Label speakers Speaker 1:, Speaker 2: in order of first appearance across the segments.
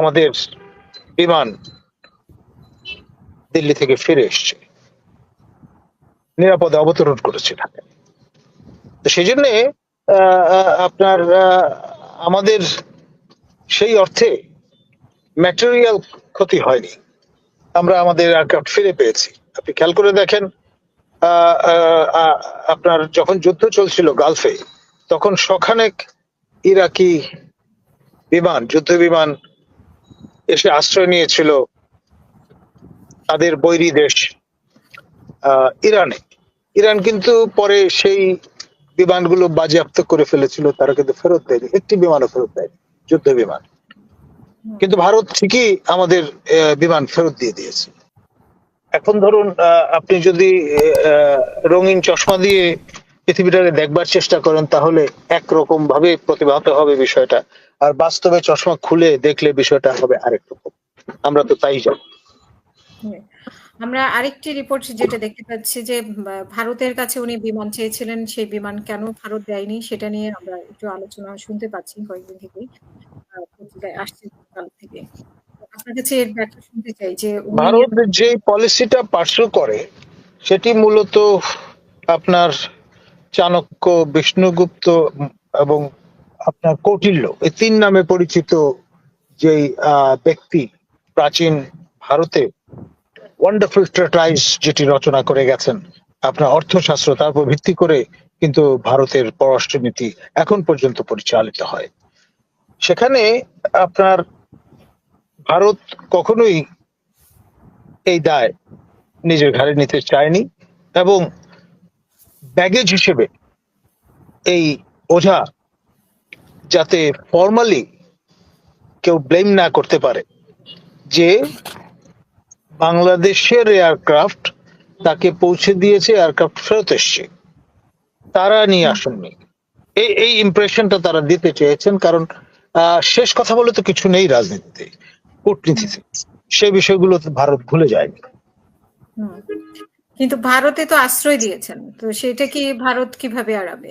Speaker 1: আমাদের বিমান দিল্লি থেকে ফিরে এসছে। নিরাপদে অবতরণ করেছে তো সেই জন্য আপনার আমাদের সেই অর্থে ম্যাটেরিয়াল ক্ষতি হয়নি। আমরা আমাদের এয়ারক্রাফট ফিরে পেয়েছি। আপনি খেয়াল করে দেখেন আপনার যখন যুদ্ধ চলছিল গালফে, তখন শখানেক ইরাকি বিমান, যুদ্ধ বিমান এসে আশ্রয় নিয়েছিল তাদের বৈরী দেশ ইরানে। ইরান কিন্তু পরে সেই বিমানগুলো বাজেয়াপ্ত করে ফেলেছিল, তারা কিন্তু ফেরত দেয়নি। একটি বিমানও ফেরত দেয়নি, যুদ্ধ বিমান। কিন্তু ভারত ঠিকই আমাদের বিমান ফেরত দিয়ে দিয়েছে। এখন ধরুন আপনি যদি রঙিন চশমা দিয়ে পৃথিবীটাকে দেখবার চেষ্টা করেন তাহলে একরকম ভাবে প্রতিভাত হবে বিষয়টা। আর বাস্তবে চশমা খুলে দেখলে বিষয়টা হবে আরেক রকম আমরা তো তাই
Speaker 2: হুম। আমরা আরেকটি রিপোর্ট যেটা দেখতে পাচ্ছি যে ভারতের কাছে উনি বিমান চেয়েছিলেন সেই বিমান কেন ভারত দেয়নি সেটা নিয়ে আমরা একটু আলোচনা শুনতে পাচ্ছি কয়েকদিন থেকেই আসছে কাল থেকে। আপনার কাছে এর ব্যাখ্যা শুনতে চাই যে
Speaker 1: ভারত যে পলিসিটা পার্সু করে সেটি মূলত আপনার চাণক্য বিষ্ণুগুপ্ত এবং আপনার কৌটিল্য এই তিন নামে পরিচিত আহ, ব্যক্তি প্রাচীন ভারতে ওয়ান্ডারফুল ট্রেটাইস যেটি রচনা করে গেছেন আপনার অর্থশাস্ত্র তার উপর ভিত্তি করে কিন্তু ভারতের পররাষ্ট্রনীতি এখন পর্যন্ত পরিচালিত হয়। সেখানে আপনার ভারত কখনোই এই দায় নিজের ঘাড়ে নিতে চায়নি এবং ব্যাগেজ হিসেবে এই ওঝা যাতে ফর্মালি কেউ ব্লেম না করতে পারে যে বাংলাদেশের এয়ারক্রাফট তাকে পৌঁছে দিয়েছে এয়ারক্রাফট ফেরত এসছে। তারা নিয়ে আসেননি। এই এই ইমপ্রেশনটা তারা দিতে চেয়েছেন কারণ শেষ কথা বলে তো কিছু নেই রাজনীতিতে, কূটনীতিতে। সে বিষয়গুলো ভারত ভুলে যায়নি।
Speaker 2: কিন্তু ভারতে তো আশ্রয় দিয়েছেন তো সেটা কি ভারত কীভাবে এড়াবে?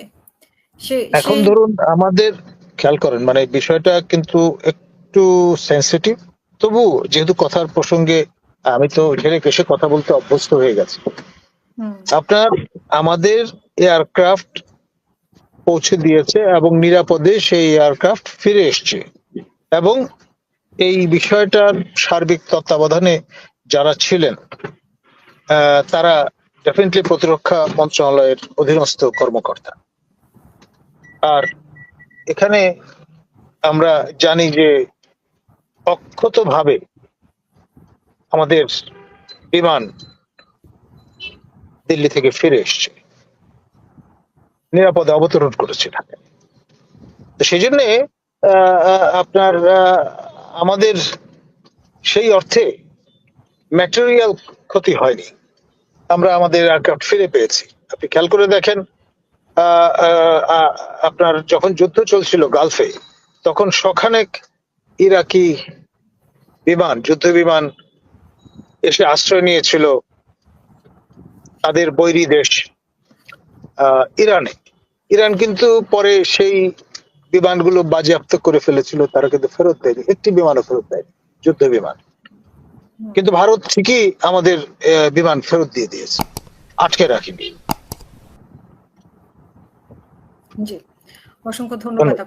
Speaker 2: সে
Speaker 1: এখন ধরুন আমাদের খেয়াল করেন মানে বিষয়টা কিন্তু একটু সেন্সিটিভ তবু যেহেতু কথার প্রসঙ্গে আমি তো ঝেড়ে কেসে কথা বলতে অভ্যস্ত হয়ে গেছি। আপনার আমাদের এয়ারক্রাফট পৌঁছে দিয়েছে এবং নিরাপদে সেই এয়ারক্রাফট ফিরে এসছে। এবং এই বিষয়টার সার্বিক তত্ত্বাবধানে যারা ছিলেন তারা ডেফিনেটলি প্রতিরক্ষা মন্ত্রণালয়ের অধীনস্থ কর্মকর্তা। আর এখানে আমরা জানি যে অক্ষত ভাবে আমাদের বিমান দিল্লি থেকে ফিরে এসছে। নিরাপদে অবতরণ করেছে ঢাকায় তো সেই জন্য আপনার আমাদের সেই অর্থে ম্যাটেরিয়াল ক্ষতি হয়নি। আমরা আমাদের এয়ারক্রাফট ফিরে পেয়েছি। আপনি খেয়াল করে দেখেন আপনার যখন যুদ্ধ চলছিল গালফে, তখন শখানেক ইরাকি বিমান, যুদ্ধ বিমান এসে আশ্রয় নিয়েছিল তাদের বৈরী দেশ ইরানে। ইরান কিন্তু পরে সেই বিমানগুলো বাজেয়াপ্ত করে ফেলেছিল, তারা কিন্তু ফেরত দেয়নি, একটি বিমানও ফেরত দেয়নি, যুদ্ধ বিমান। কিন্তু ভারত ঠিকই আমাদের আহ, বিমান ফেরত দিয়ে দিয়েছে। আটকে রাখিনি।
Speaker 2: জি। অসংখ্য ধন্যবাদ